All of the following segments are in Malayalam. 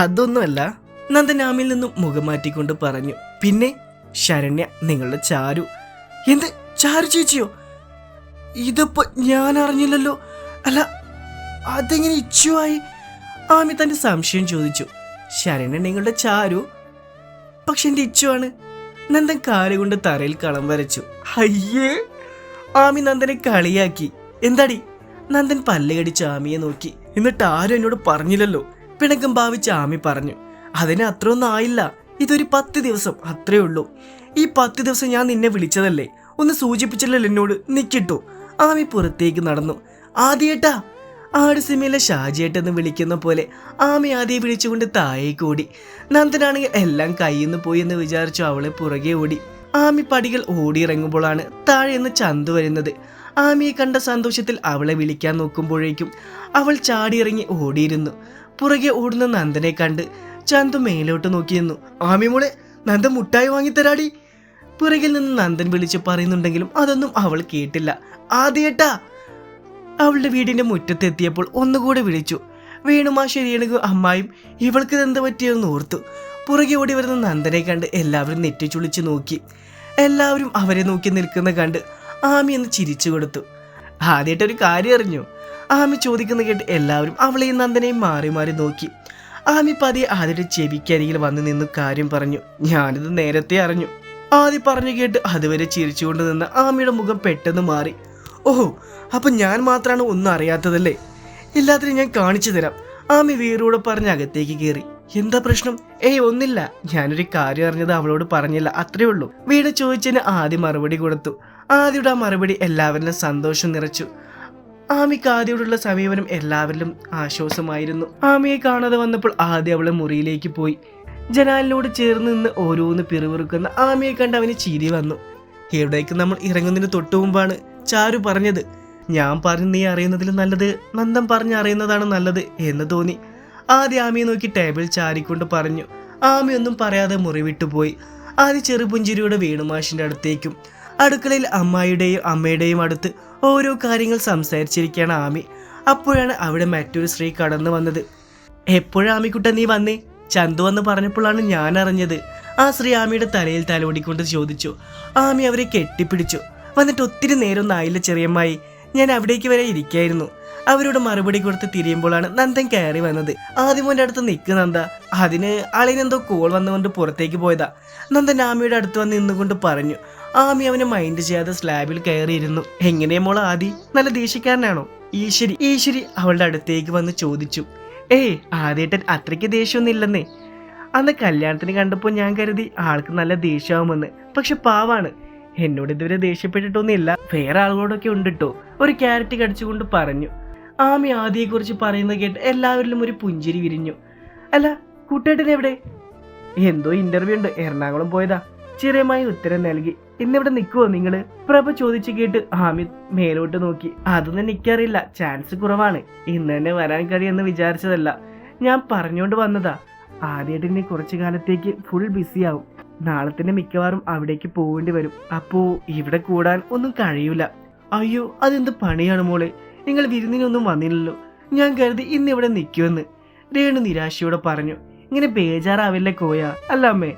അതൊന്നുമല്ല. നന്ദനാമിൽ നിന്നും മുഖം മാറ്റിക്കൊണ്ട് പറഞ്ഞു പിന്നെ ശരണ്യ നിങ്ങളുടെ ചാരു. എന്ത്? ചാരു ചേച്ചിയോ? ഇതിപ്പോ ഞാൻ അറിഞ്ഞില്ലല്ലോ അല്ല അതെങ്ങനെ ഇച്ചുവായി ആമി തന്റെ സംശയം ചോദിച്ചു. ശരണ്യ നിങ്ങളുടെ ചാരു? പക്ഷെ എന്റെ ഇച്ചുവാണ് നന്ദൻ കാലുകൊണ്ട് തറയിൽ കളം വരച്ചു. അയ്യേ! ആമി നന്ദനെ കളിയാക്കി. എന്താടി? നന്ദൻ പല്ലുകടിച്ച് ആമിയെ നോക്കി. എന്നിട്ട് ആരും എന്നോട് പറഞ്ഞില്ലല്ലോ. പിണക്കം ഭാവിച്ച് ആമി പറഞ്ഞു അതിന് അത്രയൊന്നും ആയില്ല. ഇതൊരു പത്ത് ദിവസം. അത്രേ ഉള്ളൂ. ഈ പത്ത് ദിവസം ഞാൻ നിന്നെ വിളിച്ചതല്ലേ? ഒന്ന് സൂചിപ്പിച്ചില്ലല്ലോ എന്നോട്. നിക്കിട്ടു. ആമി പുറത്തേക്ക് നടന്നു. ആദ്യേട്ടാ. ആട് സിനിമയിലെ ഷാജിയേട്ടെന്ന് വിളിക്കുന്ന പോലെ ആമി ആദ്യം വിളിച്ചുകൊണ്ട് താഴേക്ക് ഓടി. നന്ദനാണെങ്കിൽ എല്ലാം കയ്യിന്ന് പോയി എന്ന് വിചാരിച്ചു അവളെ പുറകെ ഓടി. ആമി പടികൾ ഓടിയിറങ്ങുമ്പോഴാണ് താഴെ നിന്ന് ചന്തു വരുന്നത്. ആമിയെ കണ്ട സന്തോഷത്തിൽ അവളെ വിളിക്കാൻ നോക്കുമ്പോഴേക്കും അവൾ ചാടിയിറങ്ങി ഓടിയിരുന്നു. പുറകെ ഓടുന്ന നന്ദനെ കണ്ട് ചന്തു മേലോട്ട് നോക്കിയിരുന്നു ആമി മോളെ നന്ദൻ മുട്ടായി വാങ്ങിത്തരാടി പുറകിൽ നിന്ന് നന്ദൻ വിളിച്ച് പറയുന്നുണ്ടെങ്കിലും അതൊന്നും അവൾ കേട്ടില്ല. ആദ്യേട്ടാ. അവളുടെ വീടിന്റെ മുറ്റത്തെത്തിയപ്പോൾ ഒന്നുകൂടെ വിളിച്ചു. വേണുമാ ശരിയണകു അമ്മായും ഇവൾക്ക് ഇതെന്ത് പറ്റിയെന്ന് ഓർത്തു. പുറകെ ഓടി വരുന്ന നന്ദനെ കണ്ട് എല്ലാവരും നെറ്റിച്ചുളിച്ച് നോക്കി. എല്ലാവരും അവരെ നോക്കി നിൽക്കുന്ന കണ്ട് ആമി എന്ന് ചിരിച്ചു കൊടുത്തു. ആദ്യമായിട്ട് ഒരു കാര്യം അറിഞ്ഞു. ആമി ചോദിക്കുന്ന കേട്ട് എല്ലാവരും അവളെയും നന്ദനെയും മാറി മാറി നോക്കി. ആമി പതിയെ ആദ്യയുടെ ചെവിക്കരികിൽ വന്ന് നിന്ന് കാര്യം പറഞ്ഞു. ഞാനിത് നേരത്തെ അറിഞ്ഞു. ആദ്യ പറഞ്ഞു കേട്ട് അതുവരെ ചിരിച്ചുകൊണ്ട് നിന്ന് ആമിയുടെ മുഖം പെട്ടെന്ന് മാറി. ഓഹോ അപ്പൊ ഞാൻ മാത്രമാണ് ഒന്നും അറിയാത്തതല്ലേ? എല്ലാത്തിനും ഞാൻ കാണിച്ചു തരാം. ആമി വീറൂടെ പറഞ്ഞ് അകത്തേക്ക് കയറി. എന്താ പ്രശ്നം? ഏയ് ഒന്നില്ല. ഞാനൊരു കാര്യം അറിഞ്ഞത് അവളോട് പറഞ്ഞില്ല. അത്രേ ഉള്ളൂ. വീട് ചോദിച്ചതിന് ആദ്യം മറുപടി കൊടുത്തു. ആദ്യയുടെ ആ മറുപടി എല്ലാവരിലും സന്തോഷം നിറച്ചു. ആമിക്ക് ആദ്യയോടുള്ള സമീപനം എല്ലാവരിലും ആശ്വാസമായിരുന്നു. ആമിയെ കാണാതെ വന്നപ്പോൾ ആദ്യം അവളെ മുറിയിലേക്ക് പോയി. ജനാലിനോട് ചേർന്ന് നിന്ന് ഓരോന്ന് പിറുവിറുക്കുന്ന ആമിയെ കണ്ട് അവന് ചിരി വന്നു. എവിടേക്ക് നമ്മൾ ഇറങ്ങുന്നതിന് തൊട്ടു മുമ്പാണ് ചാരു പറഞ്ഞത്. ഞാൻ പറഞ്ഞ് നീ അറിയുന്നതിൽ നല്ലത് നന്ദം പറഞ്ഞ് അറിയുന്നതാണ് നല്ലത് എന്ന് തോന്നി. ആദ്യം ആമിയെ നോക്കി ടേബിൾ ചാരിക്കൊണ്ട് പറഞ്ഞു. ആമിയൊന്നും പറയാതെ മുറി വിട്ടുപോയി ആദ്യ ചെറുപുഞ്ചിരിയുടെ വേണുമാഷിന്റെ അടുത്തേക്കും അടുക്കളയിൽ അമ്മായിയുടെയും അമ്മയുടെയും അടുത്ത് ഓരോ കാര്യങ്ങൾ സംസാരിച്ചിരിക്കുകയാണ് ആമി. അപ്പോഴാണ് അവിടെ മറ്റൊരു സ്ത്രീ കടന്നു വന്നത്. എപ്പോഴാ ആമിക്കുട്ട നീ വന്നേ? ചന്തു വന്ന് പറഞ്ഞപ്പോഴാണ് ഞാൻ അറിഞ്ഞത്. ആ സ്ത്രീ ആമിയുടെ തലയിൽ തലോടിക്കൊണ്ട് ചോദിച്ചു. ആമി അവരെ കെട്ടിപ്പിടിച്ചു. വന്നിട്ട് ഒത്തിരി നേരം ആയില്ല ചെറിയമ്മായി. ഞാൻ അവിടേക്ക് വരെ ഇരിക്കായിരുന്നു. അവരോട് മറുപടി കൊടുത്ത് തിരിയുമ്പോഴാണ് നന്ദൻ കയറി വന്നത്. ആദ്യമോന്റെ അടുത്ത് നിൽക്ക് നന്ദ. അതിന് ആളിനെന്തോ കോൾ വന്നുകൊണ്ട് പുറത്തേക്ക് പോയതാ. നന്ദൻ ആമിയുടെ അടുത്ത് വന്ന് നിന്നുകൊണ്ട് പറഞ്ഞു. ആമി അവനെ മൈൻഡ് ചെയ്യാതെ സ്ലാബിൽ കയറിയിരുന്നു. എങ്ങനെ മോൾ ആദി? നല്ല ദേഷ്യക്കാരനാണോ? ഈശ്വരി ഈശ്വരി അവളുടെ അടുത്തേക്ക് വന്ന് ചോദിച്ചു. ഏയ് ആദ്യേട്ടൻ അത്രയ്ക്ക് ദേഷ്യമൊന്നും ഇല്ലെന്നേ അന്ന് കല്യാണത്തിന് കണ്ടപ്പോൾ ഞാൻ കരുതി ആൾക്ക് നല്ല ദേഷ്യമാവുമെന്ന്. പക്ഷെ പാവാണ്. എന്നോട് ഇതുവരെ ദേഷ്യപ്പെട്ടിട്ടൊന്നുമില്ല. വേറെ ആളുകളോടൊക്കെ ഉണ്ട് ട്ടോ ഒരു ക്യാരറ്റ് കടിച്ചുകൊണ്ട് പറഞ്ഞു. ആമി ആദിയെക്കുറിച്ച് പറയുന്നത് കേട്ട് എല്ലാവരിലും ഒരു പുഞ്ചിരി വിരിഞ്ഞു. അല്ല കൂട്ടേട്ടൻ എവിടെ? എന്തോ ഇന്റർവ്യൂ ഉണ്ട്. എറണാകുളം പോയതാ. ചെറിയമായി ഉത്തരം നൽകി. ഇന്നിവിടെ നിൽക്കുമോ നിങ്ങൾ പ്രഭ ചോദിച്ചു കേട്ട് ഹാമിദ് മേലോട്ട് നോക്കി. അതൊന്നും നിൽക്കാറില്ല ചാൻസ് കുറവാണ്. ഇന്ന് തന്നെ വരാൻ കഴിയുമെന്ന് വിചാരിച്ചതല്ല. ഞാൻ പറഞ്ഞുകൊണ്ട് വന്നതാ. ആദ്യമായിട്ട് ഇനി കുറച്ചു കാലത്തേക്ക് ഫുൾ ബിസി ആവും. നാളെ തന്നെ മിക്കവാറും അവിടേക്ക് പോകേണ്ടി വരും. അപ്പോ ഇവിടെ കൂടാൻ ഒന്നും കഴിയൂല. അയ്യോ അതെന്ത് പണിയാണ് മോളെ? നിങ്ങൾ വിരുന്നിനൊന്നും വന്നില്ലല്ലോ. ഞാൻ കരുതി ഇന്ന് ഇവിടെ നിൽക്കുമെന്ന്. രേണു നിരാശയോടെ പറഞ്ഞു. ഇങ്ങനെ ബേജാറാവില്ലേ കോയ? അല്ല അമ്മേ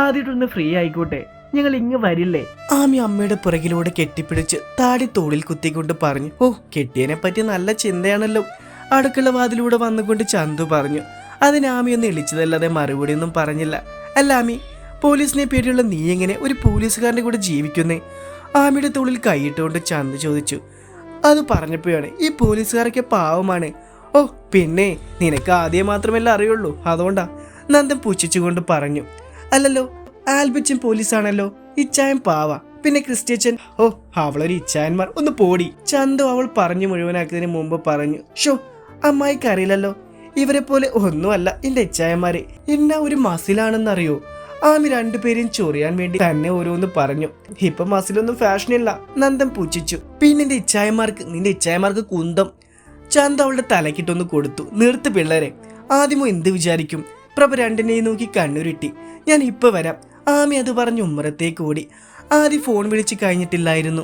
ആദ്യമായിട്ടൊന്ന് ഫ്രീ ആയിക്കോട്ടെ. ഞങ്ങൾ ഇങ്ങ് വരില്ലേ? ആമി അമ്മയുടെ പുറകിലൂടെ കെട്ടിപ്പിടിച്ച് താടി തോളിൽ കുത്തിക്കൊണ്ട് പറഞ്ഞു ഓ കെട്ടിയനെ പറ്റി നല്ല ചിന്തയാണല്ലോ. അടുക്കള വാതിലൂടെ വന്നുകൊണ്ട് ചന്തു പറഞ്ഞു അതിന് ആമി ഒന്ന് ഇളിച്ചതല്ലാതെ മറുപടി ഒന്നും പറഞ്ഞില്ല. അല്ല ആമി പോലീസിനെ പേടിയുള്ള നീ എങ്ങനെ ഒരു പോലീസുകാരന്റെ കൂടെ ജീവിക്കുന്നേ? ആമിയുടെ തോളിൽ കൈയിട്ടുകൊണ്ട് ചന്തു ചോദിച്ചു അത് പറഞ്ഞപ്പോഴാണ് ഈ പോലീസുകാരൊക്കെ പാവമാണ്. ഓ പിന്നെ നിനക്ക് ആദ്യം മാത്രമല്ല അറിയുള്ളൂ അതുകൊണ്ടാ നന്ദൻ പുച്ഛിച്ചുകൊണ്ട് പറഞ്ഞു. അല്ലല്ലോ ആൽബച്ചൻ പോലീസാണല്ലോ. ഇച്ചായൻ പാവ. പിന്നെ ക്രിസ്ത്യച്ചൻ ഓ അവളൊരു ഇച്ചായന്മാർ. ഒന്ന് പോടി. ചന്തു അവൾ പറഞ്ഞു മുഴുവനാക്കുന്നതിന് മുമ്പ് പറഞ്ഞു ഷോ അമ്മായിക്ക് അറിയില്ലല്ലോ. ഇവരെ പോലെ ഒന്നുമല്ല എന്റെ ഇച്ചായന്മാരെ. എന്നാ ഒരു മസിലാണെന്നറിയോ? ആമി രണ്ടുപേരെയും ചൊറിയാൻ വേണ്ടി തന്നെ ഓരോന്ന് പറഞ്ഞു. ഇപ്പൊ മസിലൊന്നും ഫാഷനില്ല. നന്ദം പൂച്ചിച്ചു പിന്നെ നിന്റെ ഇച്ചായന്മാർക്ക് നിന്റെ ഇച്ചായന്മാർക്ക് കുന്തം. ചന്ത അവളുടെ തലക്കിട്ടൊന്ന് കൊടുത്തു. നിർത്ത് പിള്ളേരെ. ആദ്യമോ എന്ത് വിചാരിക്കും? പ്രഭ രണ്ടിനെയും നോക്കി കണ്ണുരുട്ടി. ഞാൻ ഇപ്പൊ വരാം. ആമി അത് പറഞ്ഞ് ഉമ്മറത്തേക്ക് ഓടി ആദ്യം ഫോൺ വിളിച്ച് കഴിഞ്ഞിട്ടില്ലായിരുന്നു.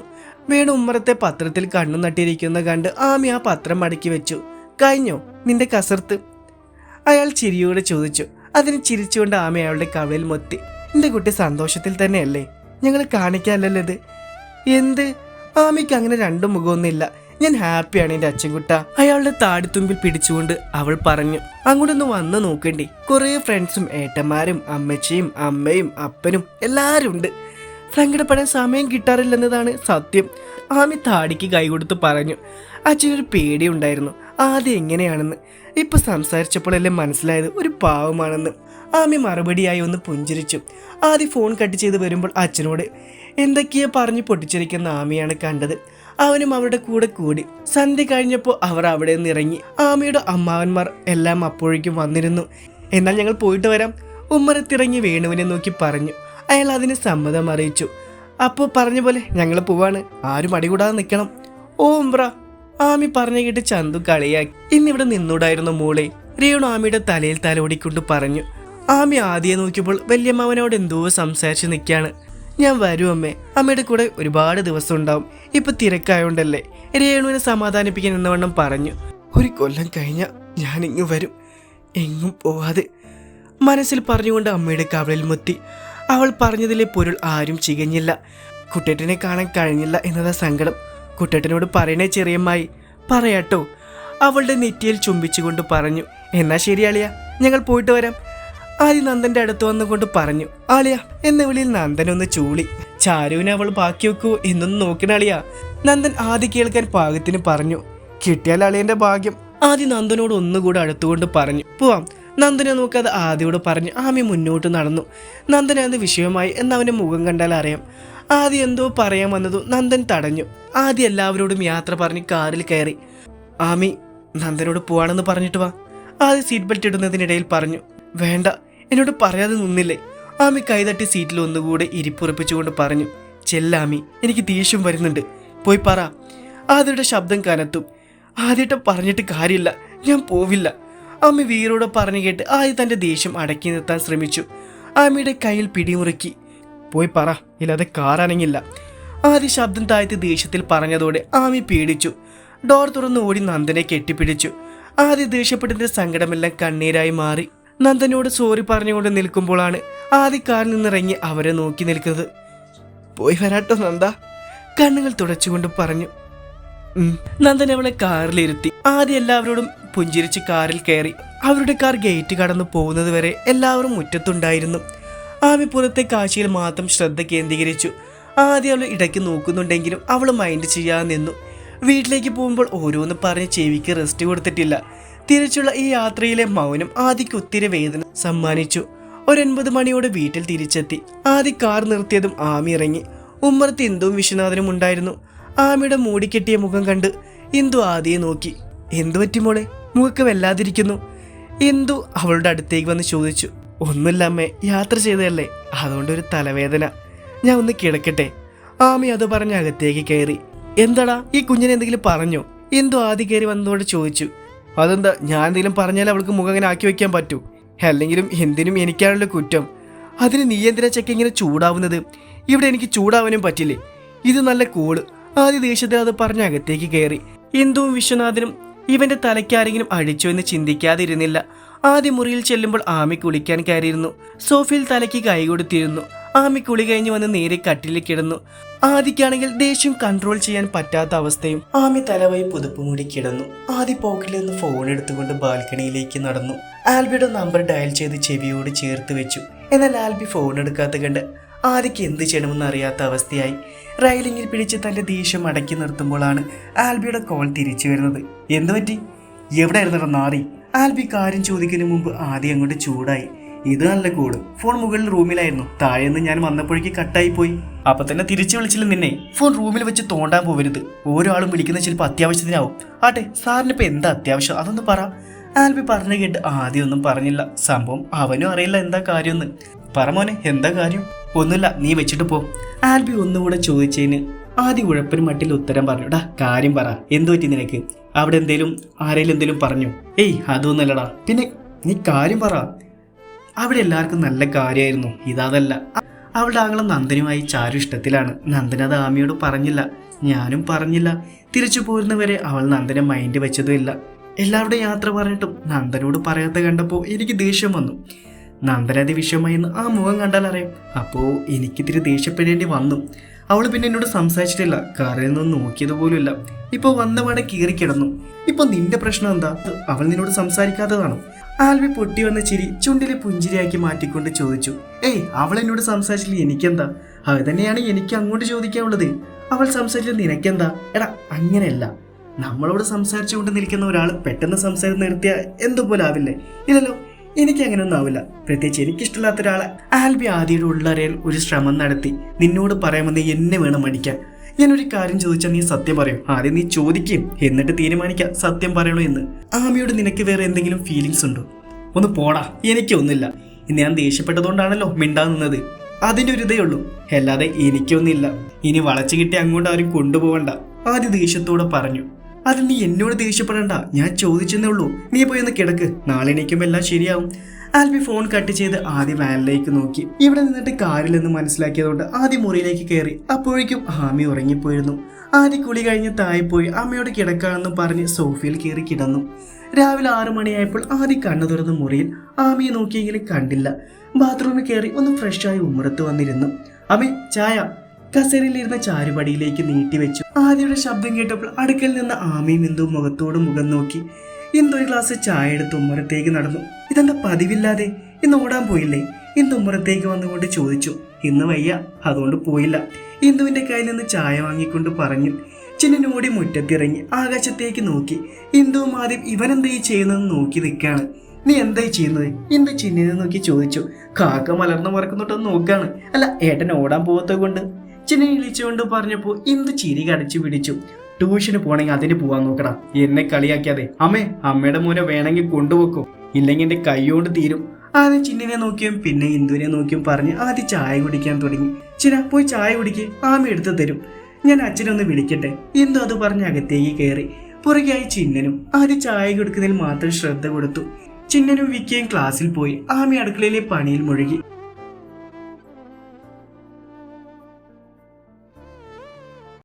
വേണു ഉമ്മറത്തെ പത്രത്തിൽ കണ്ണു നട്ടിരിക്കുന്ന കണ്ട് ആമി ആ പത്രം മടക്കി വെച്ചു. കഴിഞ്ഞോ? നിന്റെ കസർത്ത്? അയാൾ ചിരിയോടെ ചോദിച്ചു. അതിന് ചിരിച്ചുകൊണ്ട് ആമി അയാളുടെ കവളിൽ മൊത്തി. എന്റെ കുട്ടി സന്തോഷത്തിൽ തന്നെയല്ലേ? ഞങ്ങൾ കാണിക്കാനല്ലല്ലോ ഇത്. എന്ത്? ആമിക്ക് അങ്ങനെ രണ്ടു മുഖമൊന്നുമില്ല. ഞാൻ ഹാപ്പിയാണ് എന്റെ അച്ഛൻകുട്ട. അയാളുടെ താടിത്തുമ്പിൽ പിടിച്ചുകൊണ്ട് അവൾ പറഞ്ഞു അങ്ങോട്ടൊന്ന് വന്ന് നോക്കണ്ടേ. കുറേ ഫ്രണ്ട്സും ഏട്ടന്മാരും അമ്മച്ചിയും അമ്മയും അപ്പനും എല്ലാരും ഉണ്ട് സങ്കടപ്പെടാൻ സമയം കിട്ടാറില്ലെന്നതാണ് സത്യം. ആമി താടിക്ക് കൈ കൊടുത്ത് പറഞ്ഞു അച്ഛനൊരു പേടിയുണ്ടായിരുന്നു. ആദ്യം എങ്ങനെയാണെന്ന്? ഇപ്പൊ സംസാരിച്ചപ്പോഴല്ലേ മനസ്സിലായത് ഒരു പാവമാണെന്ന്. ആമി മറുപടിയായി ഒന്ന് പുഞ്ചിരിച്ചു ആദ്യം ഫോൺ കട്ട് ചെയ്ത് വരുമ്പോൾ അച്ഛനോട് എന്തൊക്കെയാ പറഞ്ഞ് പൊട്ടിച്ചിരിക്കുന്ന ആമിയാണ് കണ്ടത്? അവനും അവരുടെ കൂടെ കൂടി. സന്ധ്യ കഴിഞ്ഞപ്പോൾ അവർ അവിടെ നിന്ന് ഇറങ്ങി ആമിയുടെ അമ്മാവന്മാർ എല്ലാം അപ്പോഴേക്കും വന്നിരുന്നു. എന്നാൽ ഞങ്ങൾ പോയിട്ട് വരാം. ഉമ്മറത്തിറങ്ങി വേണുവിനെ നോക്കി പറഞ്ഞു. അയാൾ അതിന് സമ്മതം അറിയിച്ചു. അപ്പോൾ പറഞ്ഞ പോലെ ഞങ്ങൾ പോവാണ്. ആരും അടികൂടാതെ നിൽക്കണം. ഓ ഉമ്ര. ആമി പറഞ്ഞു കേട്ട് ചന്തു കളിയാക്കി. ഇന്നിവിടെ നിന്നൂടായിരുന്നു മോളെ. രേണു ആമിയുടെ തലയിൽ തലോടിക്കൊണ്ട് പറഞ്ഞു. ആമി ആദ്യം നോക്കിയപ്പോൾ വല്യമ്മാവനോട് എന്തോ സംസാരിച്ച് നിൽക്കുകയാണ്. ഞാൻ വരും അമ്മേ. അമ്മയുടെ കൂടെ ഒരുപാട് ദിവസം ഉണ്ടാവും ഇപ്പൊ തിരക്കായോണ്ടല്ലേ. രേണുവിനെ സമാധാനിപ്പിക്കാൻ എന്നവണ്ണം പറഞ്ഞു. ഒരു കൊല്ലം കഴിഞ്ഞ ഞാൻ ഇങ്ങ് വരും. എങ്ങും പോവാതെ. മനസ്സിൽ പറഞ്ഞുകൊണ്ട് അമ്മയുടെ കവളിൽ മുത്തി. അവൾ പറഞ്ഞതിലെ പൊരുൾ ആരും ചികഞ്ഞില്ല. കുട്ടേട്ടനെ കാണാൻ കഴിഞ്ഞില്ല എന്നതാ സങ്കടം. കുട്ടേട്ടനോട് പറയണേ ചെറിയമ്മായി. പറയാട്ടോ. അവളുടെ നെറ്റിയിൽ ചുംബിച്ചുകൊണ്ട് പറഞ്ഞു. എന്നാ ശരിയാളിയ ഞങ്ങൾ പോയിട്ട് വരാം. ആദ്യം നന്ദന്റെ അടുത്ത് വന്നുകൊണ്ട് പറഞ്ഞു ആളിയ എന്ന വിളിയിൽ നന്ദൻ ഒന്ന് ചൂളി. ചാരുവിനെ അവൾ ബാക്കി വെക്കൂ എന്നൊന്ന് നോക്കണ അളിയ നന്ദൻ ആദ്യ കേൾക്കാൻ പാകത്തിന് പറഞ്ഞു കിട്ടിയാൽ അളിയന്റെ ഭാഗ്യം. ആദ്യം നന്ദനോട് ഒന്നുകൂടെ അടുത്തുകൊണ്ട് പറഞ്ഞു പോവാം. നന്ദനെ നോക്കാതെ ആദ്യയോട് പറഞ്ഞു ആമി മുന്നോട്ട് നടന്നു. നന്ദൻ അത് വിഷയമായി എന്നവന്റെ മുഖം കണ്ടാൽ അറിയാം. ആദ്യ എന്തോ പറയാൻ വന്നതു നന്ദൻ തടഞ്ഞു. ആദ്യം എല്ലാവരോടും യാത്ര പറഞ്ഞ് കാറിൽ കയറി. ആമി നന്ദനോട് പോവാണെന്ന് പറഞ്ഞിട്ട് വാ. ആദ്യം സീറ്റ് ബെൽറ്റ് ഇടുന്നതിനിടയിൽ പറഞ്ഞു വേണ്ട എന്നോട് പറയാതെ നിന്നില്ലേ? ആമി കൈതട്ടി സീറ്റിൽ ഒന്നുകൂടെ ഇരിപ്പുറപ്പിച്ചുകൊണ്ട് പറഞ്ഞു ചെല്ലാമി എനിക്ക് ദേഷ്യം വരുന്നുണ്ട്. പോയി പറ. ആദ്യയുടെ ശബ്ദം കനത്തും. ആദ്യത്തെ പറഞ്ഞിട്ട് കാര്യമില്ല ഞാൻ പോവില്ല. ആമി വീരോടെ പറഞ്ഞു കേട്ട് ആദ്യം തന്റെ ദേഷ്യം അടക്കി നിർത്താൻ ശ്രമിച്ചു. ആമിയുടെ കയ്യിൽ പിടിമുറുക്കി പോയി പറ ഇല്ലാതെ കാറനങ്ങില്ല. ആദ്യ ശബ്ദം താഴ്ത്തി ദേഷ്യത്തിൽ പറഞ്ഞതോടെ ആമി പേടിച്ചു. ഡോർ തുറന്ന് ഓടി നന്ദനെ കെട്ടിപ്പിടിച്ചു. ആദ്യ ദേഷ്യപ്പെട്ടതിന്റെ സങ്കടമെല്ലാം കണ്ണീരായി മാറി. നന്ദനോട് സോറി പറഞ്ഞുകൊണ്ട് നിൽക്കുമ്പോഴാണ് ആദ്യ കാറിൽ നിന്നിറങ്ങി അവരെ നോക്കി നിൽക്കുന്നത്. പോയി വരാട്ടോ നന്ദ. കണ്ണുകൾ തുടച്ചുകൊണ്ട് പറഞ്ഞു. നന്ദൻ അവളെ കാറിലിരുത്തി. ആദ്യം എല്ലാവരോടും പുഞ്ചിരിച്ച് കാറിൽ കയറി. അവരുടെ കാർ ഗേറ്റ് കടന്നു പോകുന്നത് വരെ എല്ലാവരും മുറ്റത്തുണ്ടായിരുന്നു. ആമി പുറത്തെ കാശിയിൽ മാത്രം ശ്രദ്ധ കേന്ദ്രീകരിച്ചു. ആദ്യം അവൾ ഇടയ്ക്ക് നോക്കുന്നുണ്ടെങ്കിലും അവൾ മൈൻഡ് ചെയ്യാതെ നിന്നു. വീട്ടിലേക്ക് പോകുമ്പോൾ ഓരോന്ന് പറഞ്ഞ് ചെവിക്ക് റെസ്റ്റ് കൊടുത്തിട്ടില്ല. തിരിച്ചുള്ള ഈ യാത്രയിലെ മൗനം ആദിക്ക് ഒത്തിരി വേദന സമ്മാനിച്ചു. ഒരൻപത് മണിയോടെ വീട്ടിൽ തിരിച്ചെത്തി. ആദി കാർ നിർത്തിയതും ആമി ഇറങ്ങി. ഉമ്മർത്ത് ഇന്ദുവും വിശ്വനാഥനും ഉണ്ടായിരുന്നു. ആമിയുടെ മൂടിക്കെട്ടിയ മുഖം കണ്ട് ഇന്ദു ആദിയെ നോക്കി. എന്തു പറ്റി മോളെ? മുഖക്ക് വല്ലാതിരിക്കുന്നു. ഇന്ദു അവളുടെ അടുത്തേക്ക് വന്ന് ചോദിച്ചു. ഒന്നുമില്ല അമ്മേ യാത്ര ചെയ്തതല്ലേ? അതുകൊണ്ട് ഒരു തലവേദന. ഞാൻ ഒന്ന് കിടക്കട്ടെ. ആമി അത് പറഞ്ഞ് അകത്തേക്ക് കയറി. എന്താടാ? ഈ കുഞ്ഞിനെ എന്തെങ്കിലും പറഞ്ഞോ? ഇന്ദു ആദി കയറി വന്നതോട് ചോദിച്ചു. അതെന്താ ഞാൻ എന്തെങ്കിലും പറഞ്ഞാൽ അവൾക്ക് മുഖം അങ്ങനെ ആക്കി വെക്കാൻ പറ്റൂ. അല്ലെങ്കിലും എന്തിനും എനിക്കാണല്ലോ കുറ്റം. അതിന് നീ എന്തിനാ ചെക്ക ഇങ്ങനെ ചൂടാവുന്നത്? ഇവിടെ എനിക്ക് ചൂടാവാനും പറ്റില്ലേ? ഇത് നല്ല കൂൾ. ആദ്യ ദേഷ്യത്തിൽ അത് പറഞ്ഞ അകത്തേക്ക് കയറി. ഇന്ദുവും വിശ്വനാഥനും ഇവന്റെ തലയ്ക്കാരെങ്കിലും അഴിച്ചു എന്ന് ചിന്തിക്കാതിരുന്നില്ല. ആദ്യ മുറിയിൽ ചെല്ലുമ്പോൾ ആമി കുളിക്കാൻ കയറിയിരുന്നു. സോഫിയിൽ തലയ്ക്ക് കൈ കൊടുത്തിരുന്നു ആമി കുളി കഴിഞ്ഞ് വന്ന് നേരെ കട്ടിലിൽ കിടന്നു. ആദിക്കാണെങ്കിൽ ദേഷ്യം കൺട്രോൾ ചെയ്യാൻ പറ്റാത്ത അവസ്ഥയും ആമി തലവായി പുതുപ്പ് മൂടി കിടന്നു. ആദി പോക്കറ്റിൽ നിന്ന് ഫോൺ എടുത്തുകൊണ്ട് ബാൽക്കണിയിലേക്ക് നടന്നു. ആൽബിയുടെ നമ്പർ ഡയൽ ചെയ്ത് ചെവിയോട് ചേർത്ത് വെച്ചു. എന്നാൽ ആൽബി ഫോൺ എടുക്കാത്ത കണ്ട് ആദിക്ക് എന്ത് ചെയ്യണമെന്ന് അറിയാത്ത അവസ്ഥയായി. റൈലിങ്ങിൽ പിടിച്ച് തന്റെ ദേഷ്യം അടക്കി നിർത്തുമ്പോഴാണ് ആൽബിയുടെ കോൾ തിരിച്ചു വരുന്നത്. എന്തു പറ്റി എവിടെ ആയിരുന്നു നാറി? ആൽബി കാര്യം ചോദിക്കുന്നതിന് മുമ്പ് ആദ്യം അങ്ങോട്ട് ചൂടായി. ഇത് നല്ല കൂട്. ഫോൺ മുകളിൽ റൂമിലായിരുന്നു. താഴെ നിന്ന് ഞാൻ വന്നപ്പോഴേക്ക് കട്ടായി പോയി അപ്പൊ തന്നെ തിരിച്ചു വിളിച്ചില്ല നിന്നെ? ഫോൺ റൂമിൽ വെച്ച് തോണ്ടാൻ പോവരുത്. ഓരോ വിളിക്കുന്ന ചിലപ്പോൾ അത്യാവശ്യത്തിനാവും. ആട്ടെ സാറിന് ഇപ്പൊ എന്താ അത്യാവശ്യം? അതൊന്ന് പറ. ആൽബി പറഞ്ഞു കേട്ട് ആദ്യം ഒന്നും പറഞ്ഞില്ല. സംഭവം അവനും അറിയില്ല എന്താ കാര്യമെന്ന്. പറ മോനെ എന്താ കാര്യം? ഒന്നുമില്ല നീ വെച്ചിട്ട് പോ. ആൽബി ഒന്നുകൂടെ ചോദിച്ചതിന് ആദ്യ ഉഴപ്പിന് മട്ടിൽ ഉത്തരം പറഞ്ഞുടാ കാര്യം പറ. എന്തു പറ്റി നിനക്ക്? അവിടെ എന്തേലും ആരേലും എന്തേലും പറഞ്ഞു? ഏയ് അതൊന്നുമല്ലടാ. പിന്നെ നീ കാര്യം പറ. അവിടെ എല്ലാവർക്കും നല്ല കാര്യമായിരുന്നു ഇതല്ല അവളുടെ ആങ്ങളും നന്ദനുമായി ചാരു ഇഷ്ടത്തിലാണ്. നന്ദൻ അത് ആമിയോട് പറഞ്ഞില്ല. ഞാനും പറഞ്ഞില്ല. തിരിച്ചു പോരുന്നവരെ അവൾ നന്ദനെ മൈൻഡ് വെച്ചതുമില്ല. എല്ലാവരുടെ യാത്ര പറഞ്ഞിട്ടും നന്ദനോട് പറയാത്ത കണ്ടപ്പോൾ എനിക്ക് ദേഷ്യം വന്നു. നന്ദനത് വിഷയമായെന്ന് ആ മുഖം കണ്ടാൽ അറിയാം. അപ്പോൾ എനിക്കിത്തിരി ദേഷ്യപ്പെടേണ്ടി വന്നു. അവൾ പിന്നെ എന്നോട് സംസാരിച്ചിട്ടില്ല. കാറിൽ നിന്ന് നോക്കിയത് പോലുമില്ല. ഇപ്പോൾ വന്നപാടെ കീറി കിടന്നു ഇപ്പോൾ നിന്റെ പ്രശ്നം എന്താ? അവൾ നിന്നോട് സംസാരിക്കാത്തതാണോ. ആൽവി പൊട്ടി വന്ന ചിരി ചുണ്ടിലെ പുഞ്ചിരിയാക്കി മാറ്റിക്കൊണ്ട് ചോദിച്ചു ഏയ് അവൾ എന്നോട് സംസാരിച്ചില്ല എനിക്കെന്താ? അത് തന്നെയാണ് എനിക്ക് അങ്ങോട്ട് ചോദിക്കാനുള്ളത്. അവൾ സംസാരിച്ചത് നിനക്കെന്താ? എടാ അങ്ങനെയല്ല. നമ്മളോട് സംസാരിച്ചുകൊണ്ട് നിൽക്കുന്ന ഒരാൾ പെട്ടെന്ന് സംസാരം നിർത്തിയാൽ എന്തുപോലെ ആവില്ലേ? ഇല്ലല്ലോ എനിക്ക് അങ്ങനെയൊന്നും ആവില്ല. പ്രത്യേകിച്ച് എനിക്കിഷ്ടമില്ലാത്ത ഒരാളെ ആൽബി ആദ്യയുടെ ഉള്ളറിയാൻ ഒരു ശ്രമം നടത്തി. നിന്നോട് പറയാമെന്ന് എന്നെ വേണം അടിക്കാൻ ഞാനൊരു കാര്യം ചോദിച്ചാൽ നീ സത്യം പറയും. ആദ്യം നീ ചോദിക്കും. എന്നിട്ട് തീരുമാനിക്കാം. സത്യം പറയണോ എന്ന്. ആമിയോട് നിനക്ക് വേറെ എന്തെങ്കിലും ഫീലിങ്സ് ഉണ്ടോ? ഒന്ന് പോടാ. എനിക്കൊന്നുമില്ല. ഞാൻ ദേഷ്യപ്പെട്ടതുകൊണ്ടാണല്ലോ മിണ്ടാ നിന്നത്. അതിന്റെ ഒരു ഇതേ ഉള്ളൂ. അല്ലാതെ എനിക്കൊന്നുമില്ല. ഇനി വളച്ചു കിട്ടി അങ്ങോട്ട് ആരും കൊണ്ടുപോകണ്ട ആദ്യ ദേഷ്യത്തോടെ പറഞ്ഞു. അത് നീ എന്നോട് ദേഷ്യപ്പെടണ്ട. ഞാൻ ചോദിച്ചെന്നേ ഉള്ളൂ. നീ പോയി ഒന്ന് കിടക്ക്. നാളെ എണീക്കുമ്പോൾ എല്ലാം ശരിയാവും. ആൽബി ഫോൺ കട്ട് ചെയ്ത് ആദ്യം വാനിലേക്ക് നോക്കി. ഇവിടെ നിന്നിട്ട് കാര്യമില്ലെന്ന് മനസ്സിലാക്കിയതുകൊണ്ട് ആദ്യം മുറിയിലേക്ക് കയറി. അപ്പോഴേക്കും ആമി ഉറങ്ങിപ്പോയിരുന്നു. ആദ്യ കുളി കഴിഞ്ഞ് താഴെ പോയി അമ്മയോട് കിടക്കാണെന്ന് പറഞ്ഞ് സോഫയിൽ കയറി കിടന്നു. രാവിലെ ആറു മണിയായപ്പോൾ ആദ്യം കണ്ണു തുറന്ന മുറിയിൽ ആമിയെ നോക്കിയെങ്കിലും കണ്ടില്ല. ബാത്റൂമിൽ കയറി ഒന്ന് ഫ്രഷായി ഉമ്മറത്ത് വന്നിരുന്നു. അമ്മേ ചായ. കസേരയിലിരുന്ന ചാരുപടിയിലേക്ക് നീട്ടിവെച്ചു ആദ്യയുടെ ശബ്ദം കേട്ടപ്പോൾ അടുക്കൽ നിന്ന് ആമയും എന്തു മുഖത്തോട് മുഖം നോക്കി. ഇന്ദു ഒരു ഗ്ലാസ് ചായ എടുത്ത് ഉമ്മറത്തേക്ക് നടന്നു. ഇതെന്താ പതിവില്ലാതെ? ഇന്ന് ഓടാൻ പോയില്ലേ? ഇന്ദു ഉമ്മറത്തേക്ക് വന്നുകൊണ്ട് ചോദിച്ചു. ഇന്ന് വയ്യ അതുകൊണ്ട് പോയില്ല. ഇന്ദുവിന്റെ കയ്യിൽ നിന്ന് ചായ വാങ്ങിക്കൊണ്ട് പറഞ്ഞു. ചിന്നനോടി മുറ്റത്തിറങ്ങി. ആകാശത്തേക്ക് നോക്കി. ഇന്ദുവും ആദ്യം ഇവനെന്തായി ചെയ്യുന്നതെന്ന് നോക്കി നിൽക്കാണ് നീ എന്തായി ചെയ്യുന്നത്? ഇന്ദു ചിന്നിനെ നോക്കി ചോദിച്ചു. കാക്ക മലർന്നു മറക്കുന്നോട്ടൊന്ന് നോക്കാണ്. അല്ല ഏട്ടൻ ഓടാൻ പോകത്തത് കൊണ്ട്? ചിന്നെ ഇളിച്ചുകൊണ്ട് പറഞ്ഞപ്പോൾ ഇന്ദു ചിരി കടിച്ചു പിടിച്ചു. ട്യൂഷന് പോണെങ്കിൽ അതിന് പോവാൻ നോക്കടാ. എന്നെ കളിയാക്കിയാതെ. അമ്മേ അമ്മയുടെ മോനെ വേണമെങ്കിൽ കൊണ്ടുപോക്കോ ഇല്ലെങ്കിൽ എന്റെ കൈയോണ്ട് തീരും. ആദ്യം ചിന്നിനെ നോക്കിയും പിന്നെ ഇന്ദുവിനെ നോക്കിയും പറഞ്ഞ് ആദ്യം ചായ കുടിക്കാൻ തുടങ്ങി. ചിന പോയി ചായ കുടിക്ക്. ആമ എടുത്തു തരും. ഞാൻ അച്ഛനൊന്ന് വിളിക്കട്ടെ. ഇന്ദു അത് പറഞ്ഞ് അകത്തേക്ക് കയറി. പുറകെയായി ചിന്നനും. ആദ്യം ചായ കൊടുക്കുന്നതിൽ മാത്രം ശ്രദ്ധ കൊടുത്തു. ചിന്നനും വിക്കിയും ക്ലാസ്സിൽ പോയി. ആമി അടുക്കളയിലെ പണിയിൽ മുഴുകി.